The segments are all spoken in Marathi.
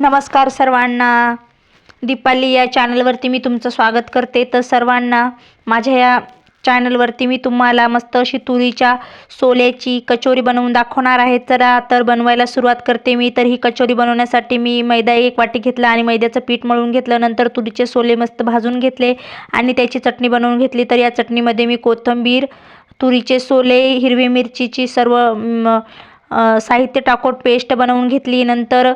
नमस्कार सर्वांना. दीपाली या चॅनलवरती मी तुमचं स्वागत करते. तर सर्वांना माझ्या या चॅनलवरती मी तुम्हाला मस्त अशी तुरीच्या सोल्याची कचोरी बनवून दाखवणार आहे. चला तर बनवायला सुरुवात करते मी. तर ही कचोरी बनवण्यासाठी मी मैदा एक वाटी घेतला आणि मैद्याचं पीठ मळून घेतलं. नंतर तुरीचे सोले मस्त भाजून घेतले आणि त्याची चटणी बनवून घेतली. तर या चटणीमध्ये मी कोथिंबीर तुरीचे सोले हिरवी मिरचीची सर्व साहित्य टाकून पेस्ट बनवून घेतली. नंतर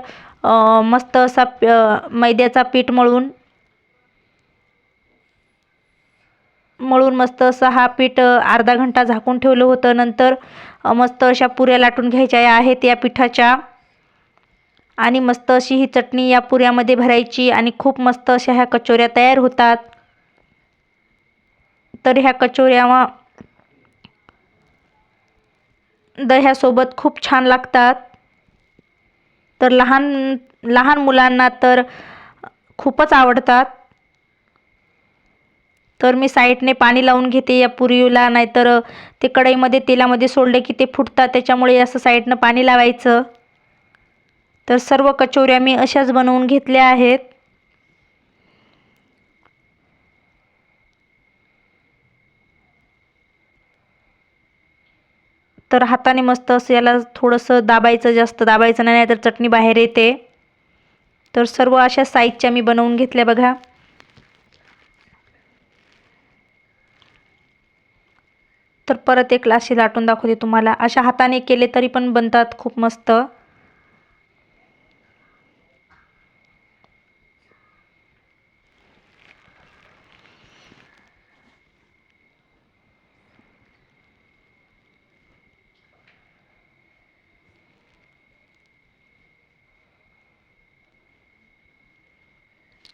मस्त असा प- मैद्याचा पीठ मळून मळून मस्त असा हा पीठ अर्धा घंटा झाकून ठेवलं होतं. नंतर मस्त अशा पुऱ्या लाटून घ्यायच्या आहेत या पिठाच्या. आणि मस्त अशी ही चटणी या पुऱ्यामध्ये भरायची आणि खूप मस्त अशा ह्या कचोऱ्या तयार होतात. तर ह्या कचोऱ्या दह्यासोबत खूप छान लागतात. तर लहान लहान मुलांना तर खूपच आवडतात. तर मी साईडने पाणी लावून घेते या पुरीला नाहीतर ते कढईमध्ये तेलामध्ये सोडले की ते फुटतात. त्याच्यामुळे असं साईडनं पाणी लावायचं. तर सर्व कचोऱ्या मी अशाच बनवून घेतल्या आहेत. तर हाताने मस्त असं याला थोडंसं दाबायचं जास्त दाबायचं नाही तर चटणी बाहेर येते. तर सर्व अशा साईजच्या मी बनवून घेतल्या बघा. तर परत एक लाशी लाटून दाखवते तुम्हाला. अशा हाताने केले तरी पण बनतात खूप मस्त.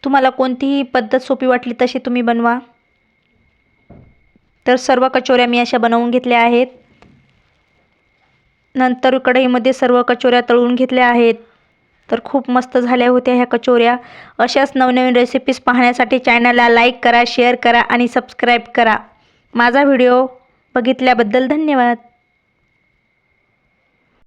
तुम्हाला कोणतीही पद्धत सोपी वाटली तशी तुम्ही बनवा. तर सर्व कचोऱ्या मी अशा बनवून घेतल्या आहेत. नंतर कढईमध्ये सर्व कचोऱ्या तळून घेतल्या आहेत. तर खूप मस्त झाल्या होत्या ह्या कचोऱ्या. अशाच नवनवीन रेसिपीज पाहण्यासाठी चॅनलला लाईक करा शेअर करा आणि सबस्क्राईब करा. माझा व्हिडिओ बघितल्याबद्दल धन्यवाद.